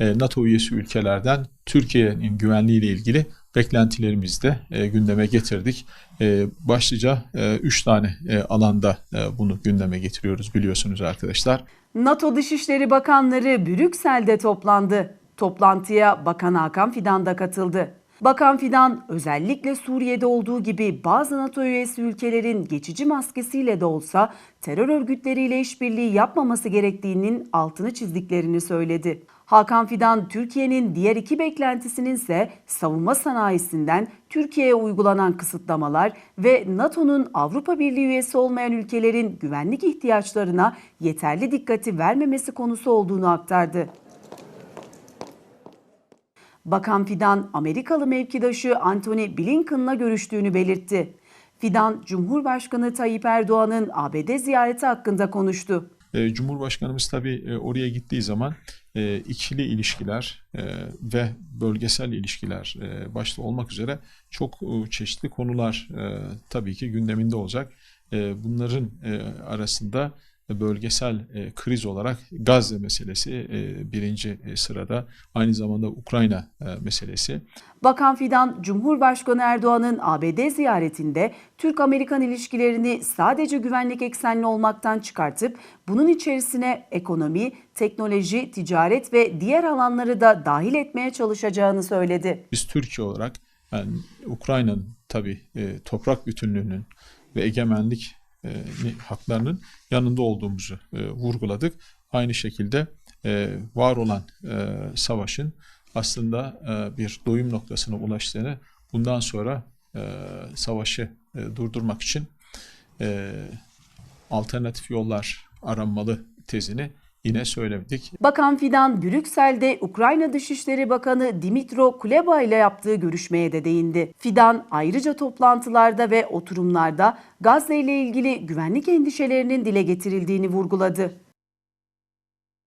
e, NATO üyesi ülkelerden Türkiye'nin güvenliği ile ilgili beklentilerimizi de e, gündeme getirdik. E, başlıca 3 tane alanda bunu gündeme getiriyoruz biliyorsunuz arkadaşlar. NATO Dışişleri Bakanları Brüksel'de toplandı. Toplantıya Bakan Hakan Fidan da katıldı. Bakan Fidan özellikle Suriye'de olduğu gibi bazı NATO üyesi ülkelerin geçici maskesiyle de olsa terör örgütleriyle işbirliği yapmaması gerektiğinin altını çizdiklerini söyledi. Hakan Fidan Türkiye'nin diğer iki beklentisinin ise savunma sanayisinden Türkiye'ye uygulanan kısıtlamalar ve NATO'nun Avrupa Birliği üyesi olmayan ülkelerin güvenlik ihtiyaçlarına yeterli dikkati vermemesi konusu olduğunu aktardı. Bakan Fidan, Amerikalı mevkidaşı Antony Blinken'la görüştüğünü belirtti. Fidan, Cumhurbaşkanı Tayyip Erdoğan'ın ABD ziyareti hakkında konuştu. E, Cumhurbaşkanımız tabii e, oraya gittiği zaman e, ikili ilişkiler e, ve bölgesel ilişkiler başta olmak üzere çok çeşitli konular tabii ki gündeminde olacak. Bunların arasında bölgesel e, kriz olarak Gazze meselesi e, birinci e, sırada. Aynı zamanda Ukrayna e, meselesi. Bakan Fidan, Cumhurbaşkanı Erdoğan'ın ABD ziyaretinde Türk-Amerikan ilişkilerini sadece güvenlik eksenli olmaktan çıkartıp bunun içerisine ekonomi, teknoloji, ticaret ve diğer alanları da dahil etmeye çalışacağını söyledi. Biz Türkiye olarak yani Ukrayna'nın tabii e, toprak bütünlüğünün ve egemenlik e, haklarının yanında olduğumuzu e, vurguladık. Aynı şekilde e, var olan e, savaşın aslında e, bir doyum noktasına ulaştığını, bundan sonra e, savaşı e, durdurmak için e, alternatif yollar aranmalı tezini yine söyledik. Bakan Fidan, Brüksel'de Ukrayna Dışişleri Bakanı Dimitro Kuleba ile yaptığı görüşmeye de değindi. Fidan ayrıca toplantılarda ve oturumlarda Gazze ile ilgili güvenlik endişelerinin dile getirildiğini vurguladı.